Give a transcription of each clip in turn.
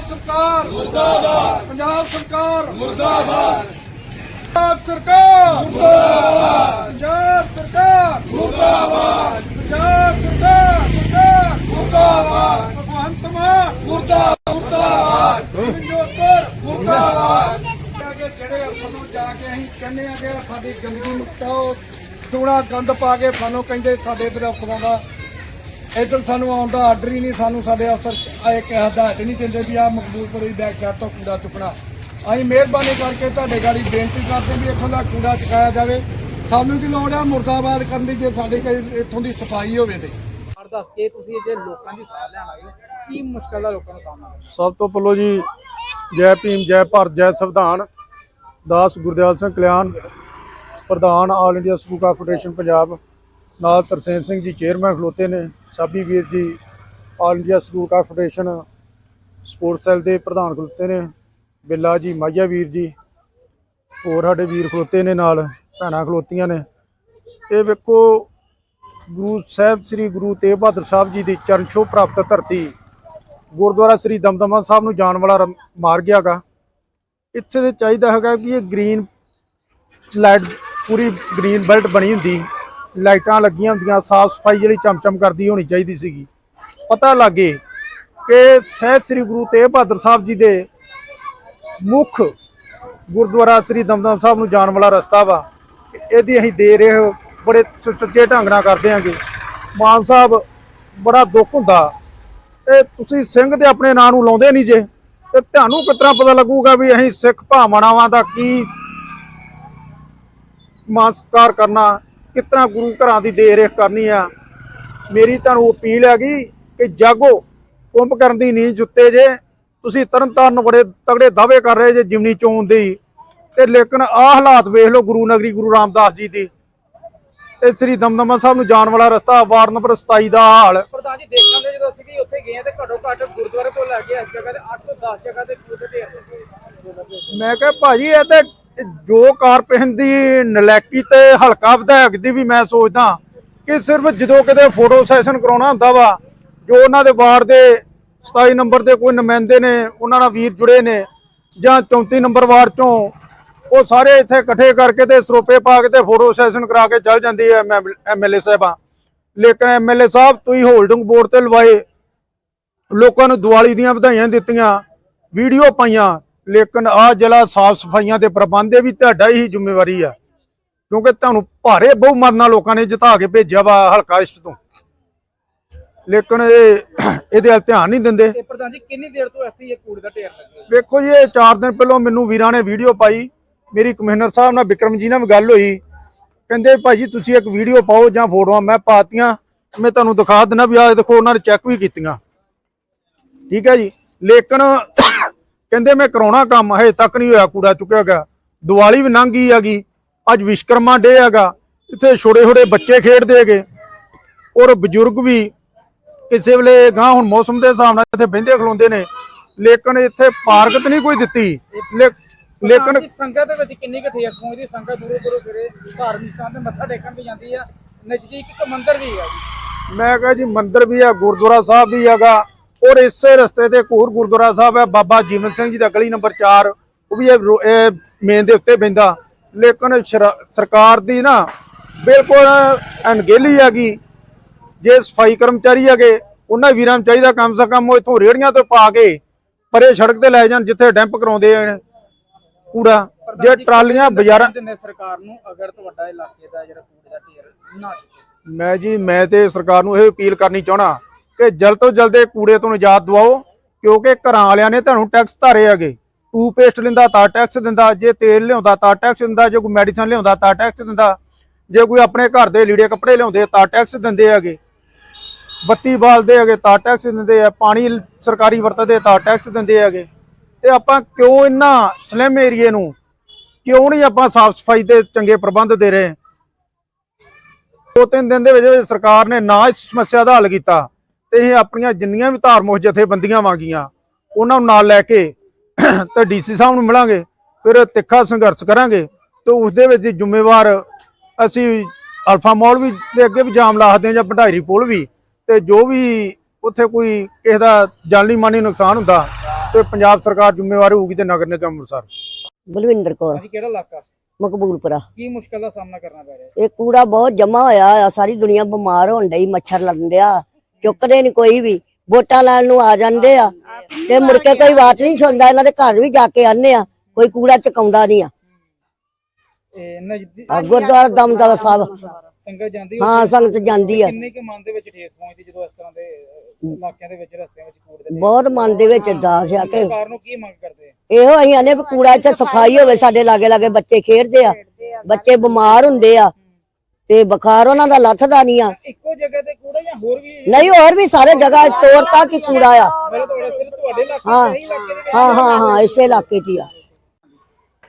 ਪੰਜਾਬ ਸਰਕਾਰ। ਮੁਰਦਾਬਾਦ। ਪੰਜਾਬ ਸਰਕਾਰ। ਮੁਰਦਾਬਾਦ। ਪੰਜਾਬ ਸਰਕਾਰ। ਮੁਰਦਾਬਾਦ। ਪੰਜਾਬ ਸਰਕਾਰ। ਮੁਰਦਾਬਾਦ। ਪੰਜਾਬ ਸਰਕਾਰ। ਸਰਕਾਰ। ਮੁਰਦਾਬਾਦ। ਭਗਵੰਤ ਮਾਨ। ਮੁਰਦਾਬਾਦ। ਮੁਰਦਾਬਾਦ। ਮਨਜੋਤਰ ਮੁਰਦਾਬਾਦ। ਅੱਗੇ ਜਿਹੜੇ ਅਫਸਰ ਨੂੰ ਜਾ ਕੇ ਅਸੀਂ ਕਹਿੰਦੇ ਆ ਕਿ ਸਾਡੀ ਗੰਦਗੀ ਮੁਕਤਾਓ ਟੂਣਾ ਗੰਦ ਪਾ ਕੇ ਸਾਨੂੰ ਕਹਿੰਦੇ ਸਾਡੇ ਅਫਸਰਾਂ ਦਾ ਇੱਧਰ ਸਾਨੂੰ ਆਉਣ ਦਾ ਆਰਡਰ ਹੀ ਨਹੀਂ ਸਾਨੂੰ ਸਾਡੇ ਅਫਸਰ ਆਏ ਕਿ ਹਦਾਇਤ ਨਹੀਂ ਦਿੰਦੇ ਵੀ ਆ ਮਕਬੂਲਪੁਰ ਦੀ ਬੈਕ ਸਾਈਡ ਤੋਂ ਕੂੜਾ ਚੁੱਕਣਾ। ਅਸੀਂ ਮਿਹਰਬਾਨੀ ਕਰਕੇ ਤੁਹਾਡੇ ਗਾੜੀ ਬੇਨਤੀ ਕਰਦੇ ਵੀ ਇੱਥੋਂ ਦਾ ਕੂੜਾ ਚੁਕਾਇਆ ਜਾਵੇ। ਸਾਨੂੰ ਕੀ ਲੋੜ ਆ ਮੁਰਦਾਬਾਦ ਕਰਨ ਦੀ ਜੇ ਸਾਡੇ ਕੋਈ ਇੱਥੋਂ ਦੀ ਸਫ਼ਾਈ ਹੋਵੇ ਤੇ। ਹਰ ਦੱਸ ਕੇ ਤੁਸੀਂ ਜੇ ਲੋਕਾਂ ਦੀ ਸਾਹ ਲੈਣ ਆਏ ਕੀ ਮੁਸ਼ਕਲ ਦਾ ਲੋਕਾਂ ਨੂੰ ਸਾਹਮਣਾ? ਸਭ ਤੋਂ ਪਹਿਲਾਂ ਜੀ ਜੈ ਭੀਮ ਜੈ ਭਾਰਤ ਜੈ ਸੰਵਿਧਾਨ। ਦਾਸ ਗੁਰਦਿਆਲ ਸਿੰਘ ਕਲਿਆਣ ਪ੍ਰਧਾਨ ਆਲ ਇੰਡੀਆ ਸਕੂਕਾ ਫੈਡਰੇਸ਼ਨ ਪੰਜਾਬ। ਨਾਲ ਤਰਸੇਮ ਸਿੰਘ ਜੀ ਚੇਅਰਮੈਨ ਖਲੋਤੇ ਨੇ, ਸਾਬੀ ਵੀਰ ਜੀ, ਆਲ ਇੰਡੀਆ ਸਕੂਕਾ ਫੈਡਰੇਸ਼ਨ, ਸਪੋਰਟਸ ਸੈੱਲ ਦੇ ਪ੍ਰਧਾਨ ਖਲੋਤੇ ਨੇ, ਬਿੱਲਾ ਜੀ, ਮਾਝਾ ਵੀਰ ਜੀ, ਹੋਰ ਸਾਡੇ ਵੀਰ ਖਲੋਤੇ ਨੇ ਨਾਲ, ਭੈਣਾਂ ਖਲੋਤੀਆਂ ਨੇ। ਇਹ ਵੇਖੋ, ਗੁਰੂ ਸਾਹਿਬ, ਸ੍ਰੀ ਗੁਰੂ ਤੇਗ ਬਹਾਦਰ ਸਾਹਿਬ ਜੀ ਦੀ ਚਰਨ ਛੋਹ ਪ੍ਰਾਪਤ ਧਰਤੀ, ਗੁਰਦੁਆਰਾ ਸ੍ਰੀ ਦਮਦਮਾ ਸਾਹਿਬ ਨੂੰ ਜਾਣ ਵਾਲਾ ਰ- ਮਾਰ ਗਿਆਗਾ ਇੱਥੇ ਤੇ ਚਾਹੀਦਾ ਹੈਗਾ ਕਿ ਇਹ ਗ੍ਰੀਨ ਲਾਈਟ, ਪੂਰੀ ਗ੍ਰੀਨ ਬੈਲਟ ਬਣੀ ਹੁੰਦੀ। ਲਾਈਟਾਂ ਲੱਗੀਆਂ ਹੁੰਦੀਆਂ, ਸਾਫ਼ ਸਫ਼ਾਈ ਜਿਹੜੀ ਚਮਚਮ ਕਰਦੀ ਹੋਣੀ ਚਾਹੀਦੀ ਸੀਗੀ। ਪਤਾ ਲੱਗੇ ਕਿ ਸਾਹਿਬ ਸ੍ਰੀ ਗੁਰੂ ਤੇਗ ਬਹਾਦਰ ਸਾਹਿਬ ਜੀ ਦੇ ਮੁੱਖ ਗੁਰਦੁਆਰਾ ਸ੍ਰੀ ਦਮਦਮ ਸਾਹਿਬ ਨੂੰ ਜਾਣ ਵਾਲਾ ਰਸਤਾ ਵਾ। ਇਹਦੀ ਅਸੀਂ ਦੇ ਰਹੇ ਹੋ, ਬੜੇ ਸੁਚੱਜੇ ਢੰਗ ਨਾਲ ਕਰਦੇ ਆਂਗੇ ਮਾਨ ਸਾਹਿਬ, ਬੜਾ ਦੁੱਖ ਹੁੰਦਾ। ਇਹ ਤੁਸੀਂ ਸਿੰਘ ਦੇ ਆਪਣੇ ਨਾਂ ਨੂੰ ਲਾਉਂਦੇ ਨਹੀਂ ਜੇ, ਤੇ ਤੁਹਾਨੂੰ ਕਿਤਨਾ ਪਤਾ ਲੱਗੂਗਾ ਵੀ ਅਸੀਂ ਸਿੱਖ ਭਾਵਨਾਵਾਂ ਦਾ ਕੀ ਮਾਨ ਸਤਿਕਾਰ ਕਰਨਾ ਕਿਤਨਾ ਗੁਰੂ ਘਰਾਂ ਦੀ ਦੇਖ ਕਰਨੀ ਆ। ਮੇਰੀ ਤੁਹਾਨੂੰ ਅਪੀਲ ਹੈਗੀ ਕਿ ਜਾਗੋ ਕੁੰਭ ਕਰਨ ਦੀ ਨੀਂਦ ਜੁੱਤੇ ਜੇ ਤੁਸੀਂ ਤਰਨ ਤਾਰਨ ਬੜੇ ਤਗੜੇ ਦਾਅਵੇ ਕਰ ਰਹੇ ਜੇ ਜਿਮਨੀ ਚੋਣ ਦੀ ਤੇ ਲੇਕਿਨ ਆਹ ਹਾਲਾਤ ਵੇਖ ਲਓ ਗੁਰੂ ਨਗਰੀ ਗੁਰੂ ਰਾਮਦਾਸ ਜੀ ਦੀ। ਤੇ ਸ੍ਰੀ ਦਮਦਮਾ ਸਾਹਿਬ ਨੂੰ ਜਾਣ ਵਾਲਾ ਰਸਤਾ ਵਾਰਡ ਨੰਬਰ 27 ਦਾ ਹਾਲ। ਪ੍ਰਧਾਨ ਜੀ ਦੇਖਣ ਦੇ ਜਦੋਂ ਅਸੀਂ ਵੀ ਉੱਥੇ ਗਏ ਹਾਂ ਤੇ ਘੱਟੋ ਘੱਟ ਗੁਰਦੁਆਰੇ ਤੋਂ ਲੈ ਕੇ ਇਸ ਜਗ੍ਹਾ ਤੇ 8 ਤੋਂ 10 ਜਗ੍ਹਾ ਤੇ ਕੂੜੇ ਢੇਰ ਲੱਗੇ ਮੈਂ ਕਿਹਾ ਭਾਜੀ ਇਹ ਤੇ ਜੋ ਕਾਰਪੋਰੇਸ਼ਨ ਦੀ ਨਲੈਕੀ ਤੇ ਹਲਕਾ ਵਿਧਾਇਕ ਦੀ ਵੀ ਮੈਂ ਸੋਚਦਾ ਕਿ ਸਿਰਫ ਜਦੋਂ ਕਿਤੇ ਫੋਟੋ ਸੈਸ਼ਨ ਕਰਾਉਣਾ ਹੁੰਦਾ ਵਾ, ਜੋ ਉਹਨਾਂ ਦੇ ਵਾਰਡ ਦੇ 27 ਨੰਬਰ ਦੇ ਕੋਈ ਨੁਮਾਇੰਦੇ ਨੇ, ਉਹਨਾਂ ਨਾਲ ਵੀਰ ਜੁੜੇ ਨੇ ਜਾਂ 34 ਨੰਬਰ ਵਾਰਡ ਚੋਂ, ਉਹ ਸਾਰੇ ਇੱਥੇ ਇਕੱਠੇ ਕਰਕੇ ਤੇ ਸਰੋਪੇ ਪਾ ਕੇ ਤੇ ਫੋਟੋ ਸੈਸ਼ਨ ਕਰਾ ਕੇ ਚੱਲ ਜਾਂਦੀ ਹੈ ਐਮਐਲਏ ਸਾਹਿਬਾਂ। ਲੇਕਿਨ ਐਮਐਲਏ ਸਾਹਿਬ, ਤੁਸੀਂ ਹੋਲਡਿੰਗ ਬੋਰਡ ਤੇ ਲਵਾਏ, ਲੋਕਾਂ ਨੂੰ ਦੀਵਾਲੀ ਦੀਆਂ ਵਧਾਈਆਂ ਦਿੱਤੀਆਂ, ਵੀਡੀਓ ਪਾਈਆਂ ਲੇਕਿਨ ਆ ਜਿਹੜਾ ਸਾਫ਼ ਸਫਾਈਆਂ ਦੇ ਪ੍ਰਬੰਧ ਇਹ ਵੀ ਤੁਹਾਡਾ ਹੀ ਜ਼ਿੰਮੇਵਾਰੀ ਆ। ਕਿਉਂਕਿ ਤੁਹਾਨੂੰ ਭਾਰੇ ਬਹੁਮਤ ਨਾਲ ਲੋਕਾਂ ਨੇ ਜਿਤਾ ਕੇ ਭੇਜਿਆ ਵਾ ਹਲਕਾ ਇਸ਼ਟ ਤੋਂ। ਲੇਕਿਨ ਇਹ ਇਹਦੇ ਵੱਲ ਧਿਆਨ ਨਹੀਂ ਦਿੰਦੇ। ਪ੍ਰਧਾਨ ਜੀ ਕਿੰਨੀ ਦੇਰ ਤੋਂ ਇੱਥੇ ਇਹ ਕੂੜੇ ਦਾ ਢੇਰ ਲੱਗੇ ਵੇਖੋ ਜੀ ਇਹ 4 ਦਿਨ ਪਹਿਲਾਂ ਮੈਨੂੰ ਵੀਰਾਂ ਨੇ ਵੀਡੀਓ ਪਾਈ। ਮੇਰੀ ਕਮਿਸ਼ਨਰ ਸਾਹਿਬ ਨਾਲ ਵਿਕਰਮ ਜੀ ਨਾਲ ਵੀ ਗੱਲ ਹੋਈ। ਕਹਿੰਦੇ ਭਾਜੀ ਤੁਸੀਂ ਇੱਕ ਵੀਡੀਓ ਪਾਓ ਜਾਂ ਫੋਟੋਆਂ ਮੈਂ ਪਾਤੀਆਂ। ਮੈਂ ਤੁਹਾਨੂੰ ਦਿਖਾ ਦਿੰਦਾ ਵੀ ਆਹ ਦੇਖੋ ਉਹਨਾਂ ਨੇ ਚੈੱਕ ਵੀ ਕੀਤੀਆਂ। ਠੀਕ ਹੈ ਜੀ? ਲੇਕਿਨ ਕਹਿੰਦੇ ਮੈਂ ਕਰਾਉਣਾ ਕੰਮ ਹਜੇ ਤੱਕ ਨਹੀਂ ਹੋਇਆ ਕੂੜਾ ਚੁੱਕਿਆ ਗਿਆ। ਦੀਵਾਲੀ ਵੀ ਲੰਘ ਗਈ ਹੈਗੀ ਅੱਜ ਵਿਸ਼ਕਰਮਾ ਡੇ ਹੈਗਾ ਇੱਥੇ ਛੋਟੇ ਛੋਟੇ ਬੱਚੇ ਖੇਡਦੇ ਹੈਗੇ। ਔਰ ਬਜ਼ੁਰਗ ਵੀ ਕਿਸੇ ਵੇਲੇ ਗਾਂ ਹੁਣ ਮੌਸਮ ਦੇ ਹਿਸਾਬ ਨਾਲ ਇੱਥੇ ਬਹਿੰਦੇ ਖਲੋਂਦੇ ਨੇ ਲੇਕਿਨ ਇੱਥੇ ਪਾਰਕ ਤੇ ਨਹੀਂ ਕੋਈ ਦਿੱਤੀ। ਲੇਕਿਨ ਸੰਗਤ ਦੇ ਵਿੱਚ ਕਿੰਨੀ ਘਟੀ ਹੈ ਸਮੂਹ ਦੀ ਸੰਗਤ ਦੂਰੋਂ ਦੂਰੋਂ ਫਿਰੇ ਧਾਰਮਿਕ ਸਥਾਨ ਤੇ ਮੱਥਾ ਟੇਕਣ ਵੀ ਜਾਂਦੀ ਆ ਨਜ਼ਦੀਕ ਇੱਕ ਮੰਦਿਰ ਵੀ ਹੈ ਮੈਂ ਕਹਾਂ ਜੀ ਮੰਦਿਰ ਵੀ ਹੈ ਗੁਰਦੁਆਰਾ ਸਾਹਿਬ ਵੀ ਹੈਗਾ। ਔਰ ਇਸੇ ਰਸਤੇ ਤੇ ਇੱਕ ਹੋਰ ਗੁਰਦੁਆਰਾ ਸਾਹਿਬ ਹੈ ਬਾਬਾ ਜੀਵਨ ਸਿੰਘ ਜੀ ਦਾ ਗਲੀ ਨੰਬਰ 4 ਉਹ ਵੀ ਇਹ ਮੇਨ ਦੇ ਉੱਤੇ ਪੈਂਦਾ। ਲੇਕਿਨ ਸ਼ਰ- ਸਰਕਾਰ ਦੀ ਨਾ ਬਿਲਕੁਲ ਅਣਗਹਿਲੀ ਹੈਗੀ। ਜੇ ਸਫ਼ਾਈ ਕਰਮਚਾਰੀ ਹੈਗੇ ਉਹਨਾਂ ਵੀਰਾਂ ਨੂੰ ਚਾਹੀਦਾ ਕਮ ਸੇ ਕਮ ਉਹ ਇਥੋਂ ਰੇੜੀਆਂ ਤੋਂ ਪਾ ਕੇ ਪਰੇ ਸੜਕ ਤੇ ਲੈ ਜਾਣ ਜਿੱਥੇ ਡੈਂਪ ਕਰਾਉਂਦੇ ਆ ਕੂੜਾ ਜੇ ਟਰਾਲੀਆਂ ਬਾਜ਼ਾਰਾਂ ਦਿੰਦੇ ਸਰਕਾਰ ਨੂੰ ਅਗਰ ਤੁਹਾਡਾ ਇਲਾਕੇ ਦਾ ਜਿਹੜਾ ਕੂੜੇ ਦਾ ਢੇਰ ਨਾ ਚੁੱਕੇ? ਮੈਂ ਜੀ ਮੈਂ ਤੇ ਸਰਕਾਰ ਨੂੰ ਇਹ ਅਪੀਲ ਕਰਨੀ ਚਾਹਣਾ ਕਿ ਜਲਦ ਤੋਂ ਜਲਦ ਇਹ ਕੂੜੇ ਤੋਂ ਨਿਜਾਤ ਦਿਵਾਓ, ਕਿਉਂਕਿ ਘਰਾਂ ਵਾਲਿਆਂ ਨੇ ਤੁਹਾਨੂੰ ਟੈਕਸ ਧਾਰੇ ਹੈਗੇ। ਟੂਪੇਸਟ ਲੈਂਦਾ ਤਾਂ ਟੈਕਸ ਦਿੰਦਾ, ਜੇ ਤੇਲ ਲਿਆਉਂਦਾ ਤਾਂ ਟੈਕਸ ਦਿੰਦਾ, ਜੇ ਕੋਈ ਮੈਡੀਸਨ ਲਿਆਉਂਦਾ ਤਾਂ ਟੈਕਸ ਦਿੰਦਾ, ਜੇ ਕੋਈ ਆਪਣੇ ਘਰ ਦੇ ਲੀੜੇ ਕੱਪੜੇ ਲਿਆਉਂਦੇ ਤਾਂ ਟੈਕਸ ਦਿੰਦੇ ਹੈਗੇ। ਬੱਤੀ ਬਾਲਦੇ ਹੈਗੇ ਤਾਂ ਟੈਕਸ ਦਿੰਦੇ ਆ, ਪਾਣੀ ਸਰਕਾਰੀ ਵਰਤਦੇ ਤਾਂ ਟੈਕਸ ਦਿੰਦੇ ਹੈਗੇ। ਤੇ ਆਪਾਂ ਕਿਉਂ ਇੰਨਾ ਸਲਿਮ ਏਰੀਏ ਨੂੰ, ਕਿਉਂ ਨਹੀਂ ਆਪਾਂ ਸਾਫ਼ ਸਫ਼ਾਈ ਦੇ ਚੰਗੇ ਪ੍ਰਬੰਧ ਦੇ ਰਹੇ? ਦੋ ਤਿੰਨ ਦਿਨ ਦੇ ਵਿੱਚ ਸਰਕਾਰ ਨੇ ਨਾ ਇਸ ਸਮੱਸਿਆ ਦਾ ਹੱਲ ਕੀਤਾ। ਤੇ ਇਹ ਆਪਣੀਆਂ ਜਿੰਨੀਆਂ ਵੀ ਧਾਰਮਿਕ ਜਥੇਬੰਦੀਆਂ ਵਾਂਗੀਆਂ ਉਹਨਾਂ ਨੂੰ ਨਾਲ ਲੈ ਕੇ ਤੇ ਡੀਸੀ ਸਾਹਿਬ ਨੂੰ ਮਿਲਾਂਗੇ ਫਿਰ ਤਿੱਖਾ ਸੰਘਰਸ਼ ਕਰਾਂਗੇ ਤੇ ਉਸ ਦੇ ਵਿੱਚ ਜ਼ਿੰਮੇਵਾਰ ਅਸੀਂ ਅਲਫਾ ਮਾਲ ਵੀ ਦੇ ਅੱਗੇ ਵੀ ਜਾਮ ਲਾਹਦੇ ਹਾਂ ਜਾਂ ਭੰਡਾਰੀ ਪੁਲ ਵੀ ਤੇ ਜੋ ਵੀ ਉੱਥੇ ਕੋਈ ਕਿਸੇ ਦਾ ਜਾਨੀ ਮਾਨੀ ਨੁਕਸਾਨ ਹੁੰਦਾ ਤੇ ਪੰਜਾਬ ਸਰਕਾਰ ਜ਼ਿੰਮੇਵਾਰ ਹੋਊਗੀ ਤੇ ਨਗਰ ਨਿਗਮ ਅੰਮ੍ਰਿਤਸਰ ਬਲਵਿੰਦਰ ਕੌਰ। ਹਾਂਜੀ ਕਿਹੜਾ ਇਲਾਕਾ? ਮਕਬੂਲਪੁਰਾ। ਕੀ ਮੁਸ਼ਕਲ ਦਾ ਸਾਹਮਣਾ ਕਰਨਾ ਪੈ ਰਿਹਾ? ਇਹ ਕੂੜਾ ਬਹੁਤ ਜਮਾ ਹੋਇਆ ਆ ਸਾਰੀ ਦੁਨੀਆ ਬਿਮਾਰ ਹੋਣ ਡਈ ਮੱਛਰ ਲੜਨ ਡਿਆ। ਚੁੱਕਦੇ ਨਹੀਂ ਕੋਈ ਵੀ। ਵੋਟਾਂ ਲੈਣ ਨੂੰ ਆ ਜਾਂਦੇ ਆ। ਤੇ ਮੁੜ ਕੇ ਕੋਈ ਬਾਤ ਨਹੀਂ ਸੁਣਦਾ ਇਹਨਾਂ ਦੇ ਘਰ ਵੀ ਜਾ ਕੇ ਆਨੇ ਆ। ਕੋਈ ਕੂੜਾ ਚਕਾਉਂਦਾ ਨਹੀਂ ਆ। ਇਹ ਨਜ਼ਦੀਕ ਆਹ ਗੁਰਦੁਆਰਾ ਦਮਦਮਾ ਸਾਹਿਬ। ਸੰਗਤ ਜਾਂਦੀ ਹਾਂ ਸੰਗਤ ਜਾਂਦੀ ਆ। ਕਿੰਨੇ ਕੁ ਮਨ ਦੇ ਵਿੱਚ ਠੇਸ ਪਹੁੰਚਦੀ ਜਦੋਂ ਇਸ ਤਰ੍ਹਾਂ ਦੇ ਅਹ, ਇਲਾਕਿਆਂ ਦੇ ਵਿੱਚ ਰਸਤਿਆਂ ਵਿੱਚ ਕੂੜ ਦੇ ਬਹੁਤ ਮਨ ਦੇ ਵਿੱਚ ਦਾਸ ਆ ਕਿ ਸਰਕਾਰ ਨੂੰ ਕੀ ਮੰਗ ਕਰਦੇ? ਇਹੋ ਅਸੀਂ ਆਨੇ ਵੀ ਕੂੜਾ ਇੱਥੇ ਸਫ਼ਾਈ ਹੋਵੇ ਸਾਡੇ ਲਾਗੇ ਲਾਗੇ ਬੱਚੇ ਖੇਡਦੇ ਆ। ਬੱਚੇ ਬਿਮਾਰ ਹੁੰਦੇ ਆ। ਤੇ ਬੁਖਾਰ ਉਹਨਾਂ ਦਾ ਲੱਥਦਾ ਨਹੀਂ ਆ। ਇੱਕੋ ਕੂੜਾ ਜਾਂ ਹੋਰ ਵੀ ਨਹੀਂ ਹੋਰ ਵੀ ਸਾਰੇ ਜਗ੍ਹਾ ਤੋਰਤਾ ਕਿ ਕੂੜਾ ਆ। ਮੇਰਾ ਤੁਹਾਡਾ ਸਿਰਫ ਤੁਹਾਡੇ ਇਲਾਕੇ ਹਾਂ ਦੇ ਹੀ ਇਲਾਕੇ ਦੇ ਹਾਂ ਹਾਂ ਹਾਂ ਇਸੇ ਇਲਾਕੇ 'ਚ ਹੀ ਆ।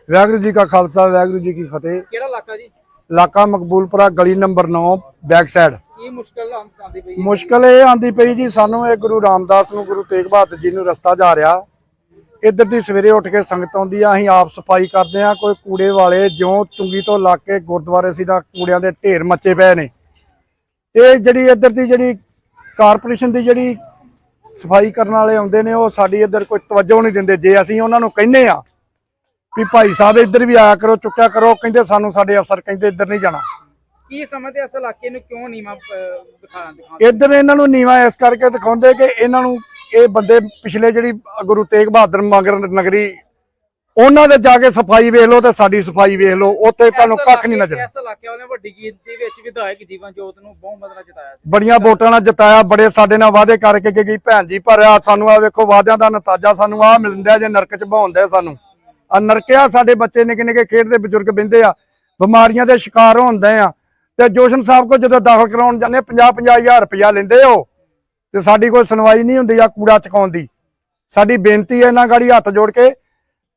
ਵਾਹਿਗੁਰੂ ਜੀ ਕਾ ਖਾਲਸਾ ਵਾਹਿਗੁਰੂ ਜੀ ਕੀ ਫਤਿਹ। ਕਿਹੜਾ ਇਲਾਕਾ ਜੀ? ਇਲਾਕਾ ਮਕਬੂਲਪੁਰਾ ਗਲੀ ਨੰਬਰ 9 ਬੈਕ ਸਾਈਡ। ਕੀ ਮੁਸ਼ਕਲ ਆਉਂਦੀ ਪਈ ਹੈ? ਮੁਸ਼ਕਲ ਇਹ ਆਂਦੀ ਪਈ ਜੀ ਸਾਨੂੰ ਇਹ ਗੁਰੂ ਰਾਮਦਾਸ ਨੂੰ ਗੁਰੂ ਤੇਗ ਬਹਾਦਰ ਜੀ ਨੂੰ ਰਸਤਾ ਜਾ ਰਿਹਾ। ਇੱਧਰ ਦੀ ਸਵੇਰੇ ਉੱਠ ਕੇ ਸੰਗਤ ਆਉਂਦੀ ਆ ਅਸੀਂ ਆਪ ਸਫ਼ਾਈ ਕਰਦੇ ਆ ਕੋਈ ਕੂੜੇ ਵਾਲੇ ਜਿਉਂ ਚੁੰਗੀ ਤੋਂ ਲਾ ਕੇ ਗੁਰਦੁਆਰੇ ਸੀ ਦਾ ਕੂੜਿਆਂ ਦੇ ਢੇਰ ਮੱਚੇ ਪਏ ਨੇ। ਇਹ ਜਿਹੜੀ ਇੱਧਰ ਦੀ ਜਿਹੜੀ ਕਾਰਪੋਰੇਸ਼ਨ ਦੀ ਜਿਹੜੀ ਸਫ਼ਾਈ ਕਰਨ ਵਾਲੇ ਆਉਂਦੇ ਨੇ ਉਹ ਸਾਡੀ ਇੱਧਰ ਕੋਈ ਤਵੱਜੋ ਨਹੀਂ ਦਿੰਦੇ। ਜੇ ਅਸੀਂ ਉਹਨਾਂ ਨੂੰ ਕਹਿੰਨੇ ਆ ਵੀ ਭਾਈ ਸਾਹਿਬ ਇੱਧਰ ਵੀ ਆਇਆ ਕਰੋ ਚੁੱਕਿਆ ਕਰੋ ਕਹਿੰਦੇ ਸਾਨੂੰ ਸਾਡੇ ਅਫਸਰ ਕਹਿੰਦੇ ਇੱਧਰ ਨਹੀਂ ਜਾਣਾ। ਕੀ ਸਮਝਦੇ ਇਸ ਇਲਾਕੇ ਨੂੰ ਕਿਉਂ ਨੀਵਾ ਦਿਖਾਣ ਦਿਖਾਣ ਇੱਧਰ ਇਹਨਾਂ ਨੂੰ ਨੀਵਾ ਇਸ ਕਰਕੇ ਦਿਖਾਉਂਦੇ ਕਿ ਇਹਨਾਂ ਨੂੰ ਇਹ ਬੰਦੇ ਪਿਛਲੇ ਜਿਹੜੀ ਗੁਰੂ ਤੇਗ ਬਹਾਦਰ ਮਗਰ ਨਗਰੀ ਉਹਨਾਂ ਦੇ ਜਾ ਕੇ ਸਫ਼ਾਈ ਵੇਖ ਲਓ ਤੇ ਸਾਡੀ ਸਫ਼ਾਈ ਵੇਖ ਲਓ ਉੱਥੇ ਤੁਹਾਨੂੰ ਕੱਖ ਨਹੀਂ ਨਜ਼ਰ ਇਸ ਇਲਾਕੇ ਵਾਲਿਆਂ ਵੱਡੀ ਗਿਣਤੀ ਵਿੱਚ ਵਿਧਾਇਕ ਜੀਵਨ ਜੋਤ ਨੂੰ ਬਹੁਮਤ ਨਾਲ ਜਿਤਾਇਆ ਸੀ। ਬੜੀਆਂ ਵੋਟਾਂ ਨਾਲ ਜਿਤਾਇਆ ਬੜੇ ਸਾਡੇ ਨਾਲ ਵਾਅਦੇ ਕਰਕੇ ਕਿ ਗਈ ਭੈਣ ਜੀ ਪਰ ਆ ਸਾਨੂੰ ਆ ਵੇਖੋ ਵਾਅਦਿਆਂ ਦਾ ਨਤਾਜਾ ਸਾਨੂੰ ਆ ਮਿਲਦਾ ਜੇ ਨਰਕ ਚ ਬਹਾਉਂਦੇ ਸਾਨੂੰ। ਆ ਨਰਕਿਆ ਸਾਡੇ ਬੱਚੇ ਨਿੱਕੇ ਨਿੱਕੇ ਖੇਡਦੇ ਬਜ਼ੁਰਗ ਬਿੰਦੇ ਆ ਬਿਮਾਰੀਆਂ ਦੇ ਸ਼ਿਕਾਰ ਹੁੰਦੇ ਆ। ਤੇ ਜੋਸ਼ਨ ਸਾਹਿਬ ਕੋ ਜਦੋਂ ਦਾਖਲ ਕਰਾਉਣ ਜਾਂਦੇ 50 50000 ਰੁਪਇਆ ਲੈਂਦੇ ਹੋ ਤੇ ਸਾਡੀ ਕੋਈ ਸੁਣਵਾਈ ਨਹੀਂ ਹੁੰਦੀ ਆ ਕੂੜਾ ਚਕਾਉਣ ਦੀ ਸਾਡੀ ਬੇਨਤੀ ਹੈ ਇਹਨਾਂ ਗਾੜੀ ਹੱਥ ਜੋੜ ਕੇ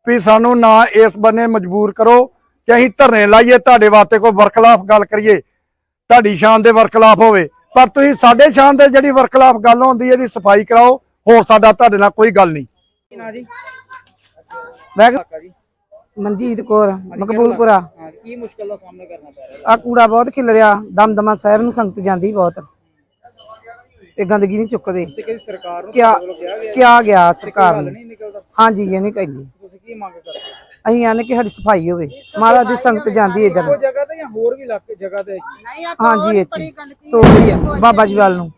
ਵੀ ਸਾਨੂੰ ਨਾ ਇਸ ਬੰਨੇ ਮਜਬੂਰ ਕਰੋ ਕਿ ਅਸੀਂ ਧਰਨੇ ਲਾਈਏ ਤੁਹਾਡੇ ਵਾਸਤੇ ਕੋਈ ਵਰਖਲਾਫ ਗੱਲ ਕਰੀਏ ਤੁਹਾਡੀ ਸ਼ਾਨ ਦੇ ਵਰਖਲਾਫ ਹੋਵੇ। ਪਰ ਤੁਸੀਂ ਸਾਡੇ ਸ਼ਾਨ ਦੇ ਜਿਹੜੀ ਵਰਖਲਾਫ ਗੱਲ ਹੁੰਦੀ ਹੈ ਇਹਦੀ ਸਫ਼ਾਈ ਕਰਾਓ ਹੋਰ ਸਾਡਾ ਤੁਹਾਡੇ ਨਾਲ ਕੋਈ ਗੱਲ ਨਹੀਂ। ਕੀ ਨਾਂ ਜੀ? ਮੈਂ ਮਨਜੀਤ ਕੌਰ ਮਕਬੂਲਪੁਰਾ। ਕੀ ਮੁਸ਼ਕਲ ਦਾ ਸਾਹਮਣਾ ਕਰਨਾ ਪੈ ਰਿਹਾ? ਆ ਕੂੜਾ ਬਹੁਤ ਖਿਲ ਰਿਹਾ ਦਮਦਮਾ ਸਾਹਿਬ ਨੂੰ ਸੰਗਤ ਜਾਂਦੀ ਬਹੁਤ। ਇਹ ਗੰਦਗੀ ਨਹੀਂ ਚੁੱਕਦੇ। ਤੇ ਕਿ ਸਰਕਾਰ ਨੂੰ ਕਿਆ ਤੁਹਾਡੇ ਵੱਲੋਂ ਕਿਹਾ ਗਿਆ ਕਿਆ ਗਿਆ ਸਰਕਾਰ ਹੱਲ ਨੂੰ? ਨਹੀਂ ਨਿਕਲਦਾ? ਹਾਂਜੀ ਇਹ ਨਹੀਂ ਕਹਿੰਦੀ। ਤੁਸੀਂ ਕੀ ਮੰਗ ਕਰਦੇ ਹੋ? ਅਸੀਂ ਆਨੇ ਕਿ ਸਾਡੀ ਸਫ਼ਾਈ ਹੋਵੇ। ਮਹਾਰਾਜ ਦੀ ਸੰਗਤ ਜਾਂਦੀ ਇਧਰ ਇੱਕੋ ਜਗ੍ਹਾ ਤੇ ਜਾਂ ਹੋਰ ਵੀ ਇਲਾਕੇ ਜਗ੍ਹਾ ਤੇ? ਹਾਂਜੀ ਇੱਥੇ। ਤੋੜੀ ਆ ਬਾਬਾ ਜੀ ਵੱਲ ਨੂੰ।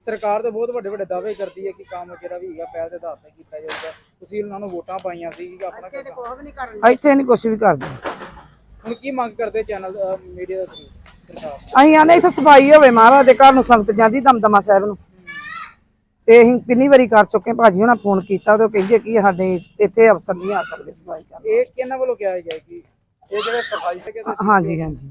ਸਰਕਾਰ ਤਾਂ ਬਹੁਤ ਵੱਡੇ ਵੱਡੇ ਦਾਅਵੇ ਕਰਦੀ ਹੈ ਕਿ ਕੰਮ ਜਿਹੜਾ ਵੀ ਹੈਗਾ ਪਹਿਲ ਦੇ ਆਧਾਰ ਤੇ ਕੀਤਾ ਜਾਊਗਾ। ਤੁਸੀਂ ਉਹਨਾਂ ਨੂੰ ਵੋਟਾਂ ਪਾਈਆਂ ਸੀ ਕਿ ਆਪਣਾ ਕਰਨਾ। ਇੱਥੇ ਨਹੀਂ ਕੁਝ ਵੀ ਕਰਦੇ। ਹੁਣ ਕੀ ਮੰਗ ਕਰਦੇ ਚੈਨਲ ਮੀਡੀਆ ਦੇ ਥਰੂ ਅਸੀਂ ਆਨੇ ਇੱਥੇ ਸਫ਼ਾਈ ਹੋਵੇ ਮਹਾਰਾਜ ਦੇ ਘਰ ਨੂੰ ਸੰਗਤ ਜਾਂਦੀ ਦਮਦਮਾ ਸਾਹਿਬ ਨੂੰ। ਤੇ ਅਸੀਂ ਕਿੰਨੀ ਵਾਰੀ ਕਰ ਚੁੱਕੇ ਭਾਜੀ ਉਹਨਾਂ ਫੋਨ ਕੀਤਾ ਤੇ ਉਹ ਕਹਿੰਦੇ ਕਿ ਸਾਡੇ ਇੱਥੇ ਅਫਸਰ ਨਹੀਂ ਆ ਸਕਦੇ ਸਫ਼ਾਈ ਕਰਨ। ਇਹ ਕਿਹਨਾਂ ਵੱਲੋਂ ਕਿਹਾ ਕਿ ਇਹ ਜਿਹੜੇ ਸਫ਼ਾਈ ਹਾਂਜੀ ਹਾਂਜੀ।